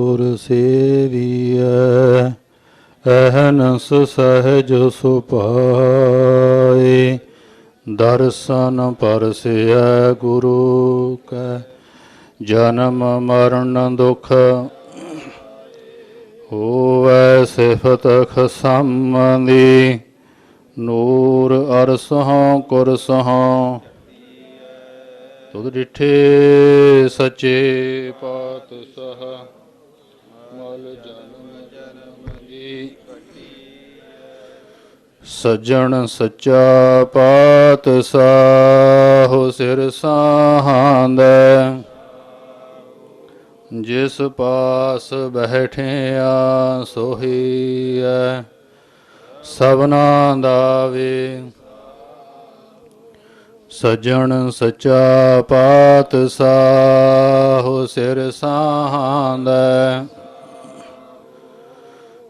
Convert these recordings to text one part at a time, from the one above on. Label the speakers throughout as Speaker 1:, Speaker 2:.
Speaker 1: ਗੁਰ ਸੇਵੀਐ ਅਹਨਸ ਸਹਿਜ ਸੁਭਾਏ। ਦਰਸ਼ਨ ਪਰਸਿਐ ਗੁਰੂ ਕੈ, ਜਨਮ ਮਰਨ ਦੁਖ ਹੋਵੈ ਸਿਫਤ ਖਸਮਦੀ। ਨੂਰ ਅਰਸਹੋਂ, ਕੁਰਸਹੋਂ, ਤੁਧ ਡਿਠੇ ਸੱਚੇ ਪਾਤਸ਼ਾਹ। ਮਲ ਜਨਮ ਜਨਮ ਦੀ ਸੱਜਣ ਸੱਚਾ ਪਾਤ ਪਾਤਸ਼ਾਹ ਸਿਰ ਸਾਹਾਂਦੈ ਜਿਸ ਪਾਸ ਬੈਠਿਆ ਸੋਹੀਐ ਸਭਨਾ ਦਾ ਵੇ। ਸਜਣ ਸੱਚਾ ਪਾਤਸ਼ਾਹ ਸਿਰ ਸਾਹਾਂਦੈ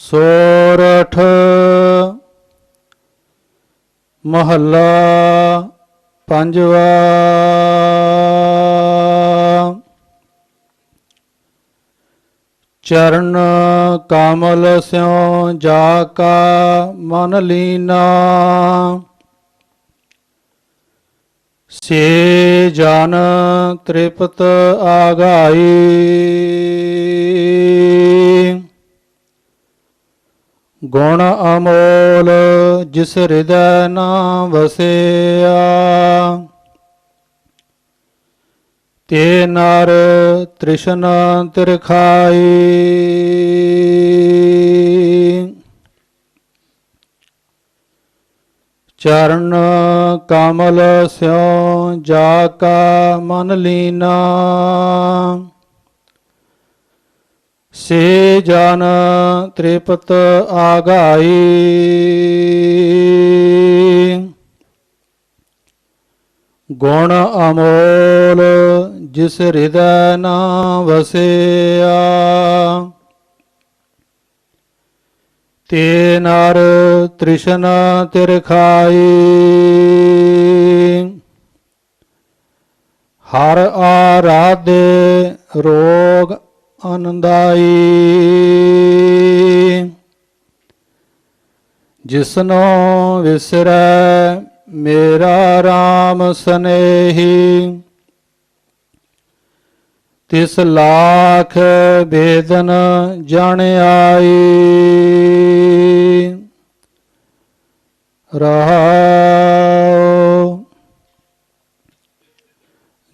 Speaker 1: ਸੋਰਠ ਮਹੱਲਾ ਪੰਜਵਾ ਚਰਨ ਕਮਲ ਸਿਉ ਜਾ ਕਾ ਮਨ ਲੀਨਾ ਸੇ ਜਨ ਤ੍ਰਿਪਤ ਆਗਾਈ ਗੁਣ ਅਮੋਲ ਜਿਸ ਹਿਰਦੈ ਨਾ ਵਸਿਆ। ਤੇ ਨਰ ਤ੍ਰਿਸ਼ਨ ਤਿਰਖਾਈ। ਚਰਨ ਕਮਲ ਸਿਉ ਜਾ ਕਾ ਮਨ ਲੀਨਾ। ਸੇ ਜਨ ਤ੍ਰਿਪਤ ਆਗਾਈ। ਗੁਣ ਅਮੋਲ ਜਿਸ ਹਿਰਦੈ ਨਾ ਵਸਿਆ। ਤੇ ਨਰ ਤ੍ਰਿਸ਼ਨ ਤਿਰਖਾਈ ਹਰ ਆਰਾਧੇ ਰੋਗ ਆਨੰਦਾਈ। ਜਿਸਨੋ ਵਿਸਰੈ ਮੇਰਾ RAM ਸਨੇਹੀ। ਤਿਸ ਲਾਖ ਬੇਦਨ ਜਣ ਆਈ।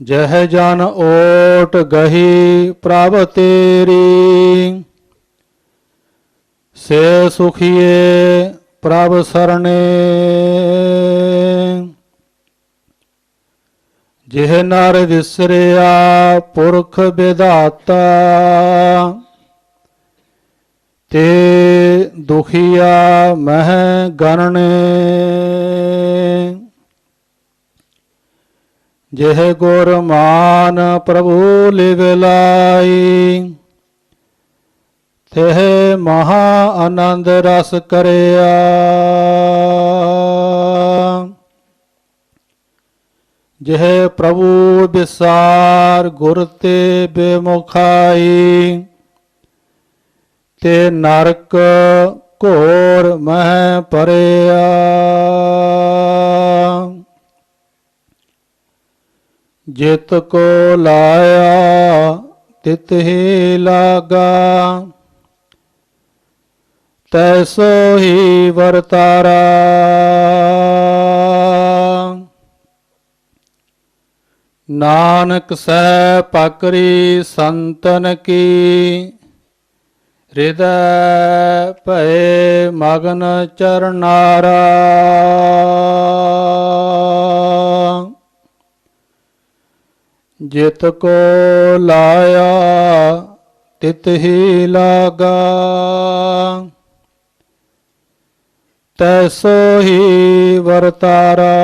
Speaker 1: ਜਹ ਜਨ ਓਟ ਗਹੀ ਪ੍ਰਭ ਤੇਰੀ। ਸੇ ਸੁਖੀਏ ਪ੍ਰਭ ਸਰਣੇ। ਜਿਹ ਨਰ ਵਿਸਰਿਆ ਪੁਰਖ ਵਿਧਾਤਾ, ਤੇ ਦੁਖੀਆ ਮਹਿ ਗਣਨੇ। ਜਿਹ ਗੁਰ ਮਾਨ ਪ੍ਰਭੂ ਲਿਵਲਾਈ ਤਿਹ ਮਹਾ ਆਨੰਦ ਰਸ ਕਰਿਆ। ਜਿਹ ਪ੍ਰਭੂ ਵਿਸਾਰ ਗੁਰ ਤੇ ਬੇਮੁਖਾਈ, ਤੇ ਨਰਕ ਘੋਰ ਮਹਿ ਪਰਿਆ ਜਿਤ ਕੋ ਲਾਇਆ, ਤਿਤ ਹੀ ਲਾਗਾ। ਤੈਸੋ ਹੀ ਵਰਤਾਰਾ। ਨਾਨਕ ਸਹਿ ਪਕਰੀ ਸੰਤਨ ਕੀ ਹਿਰਦੈ ਭਏ ਮਗਨ ਚਰਨਾਰਾ। ਜਿਤ ਕੋ ਲਾਇਆ, ਤਿਤ ਹੀ ਲਾਗਾ। ਤੈਸੋ ਹੀ ਵਰਤਾਰਾ।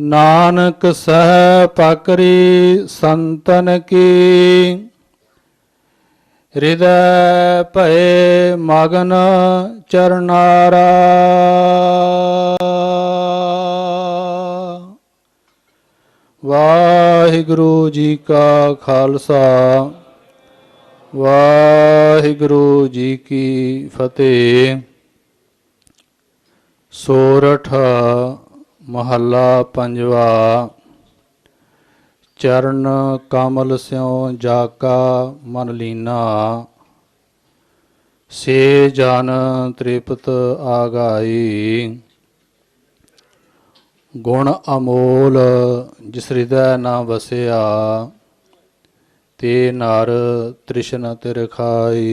Speaker 1: ਨਾਨਕ ਸਹਿ ਪਕਰੀ ਸੰਤਨ ਕੀ। ਹਿਰਦੈ ਭਏ ਮਗਨ ਚਰਨਾਰਾ। ਵਾਹਿਗੁਰੂ ਜੀ ਕਾ ਖਾਲਸਾ, ਵਾਹਿਗੁਰੂ ਜੀ ਕੀ ਫਤਿਹ। ਸੋਰਠ ਮਹੱਲਾ ਪੰਜਵਾ, ਚਰਨ ਕਮਲ ਸਿਉ ਜਾਕਾ ਮਨ ਲੀਨਾ। ਸੇ ਜਨ ਤ੍ਰਿਪਤ ਆਗਾਈ। ਗੁਣ ਅਮੋਲ ਜਿਸ ਹਿਰਦੈ ਨਾ ਵਸਿਆ ਤੇ ਨਰ ਤ੍ਰਿਸ਼ਨ ਤਿਰਖਾਈ